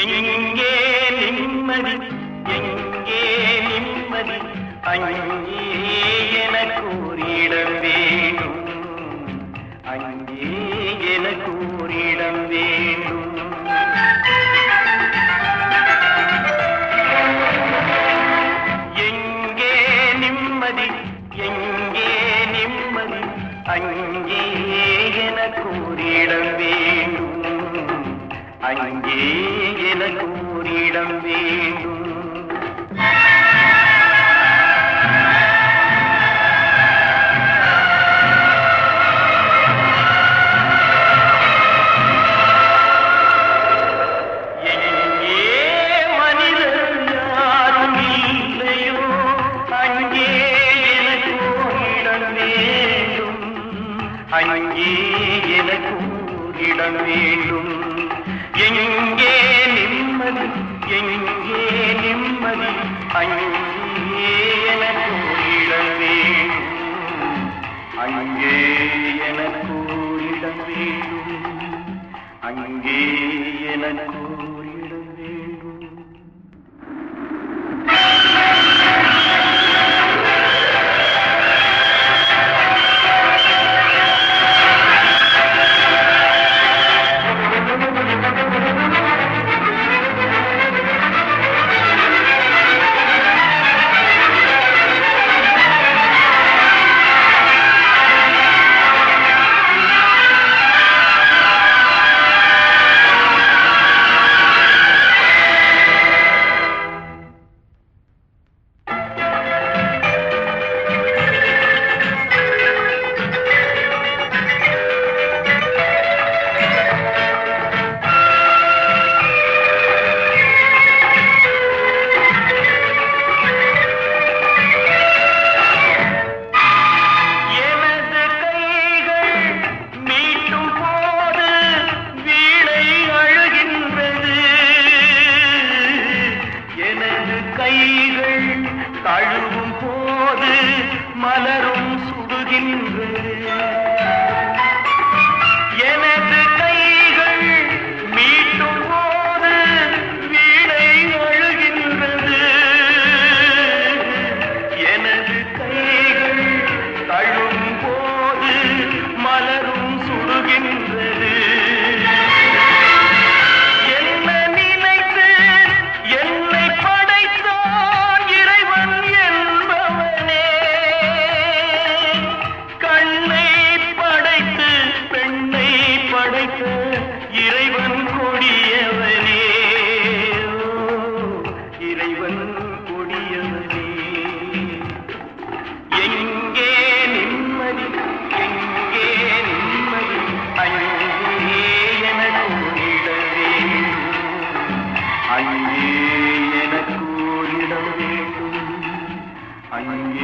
எங்கே நிம்மதி? எங்கே நிம்மதி? அங்கே எனக்கு ஒரு இடம் வேண்டும். அங்கே எனக்கு ஒரு இடம் வேண்டும். எங்கே நிம்மதி? எங்கே நிம்மதி? அங்கே எனக்கு ஒரு இடம் வேண்டும். அங்கே எனக்கு ஒரு இடம் வேண்டும். அங்கே எனக்கு இடம் வேண்டும். எங்கே நிம்மதி எங்கே நிம்மதி? அங்கே எனக்கு இடம் வேண்டும். அங்கே எனக்கு இடம் வேண்டும். அங்கே எனக்கு கைகள் கழுவும் போது மலரும் சுடுகின்றது படைத்த இறைவன் கொடியவனே. இறைவன் கொடியவனே. எங்கே நிம்மதி எங்கே நிம்மதி அங்கே எனக்கு ஓரிடம் அங்கே எனக்கு ஓரிடம் அங்கே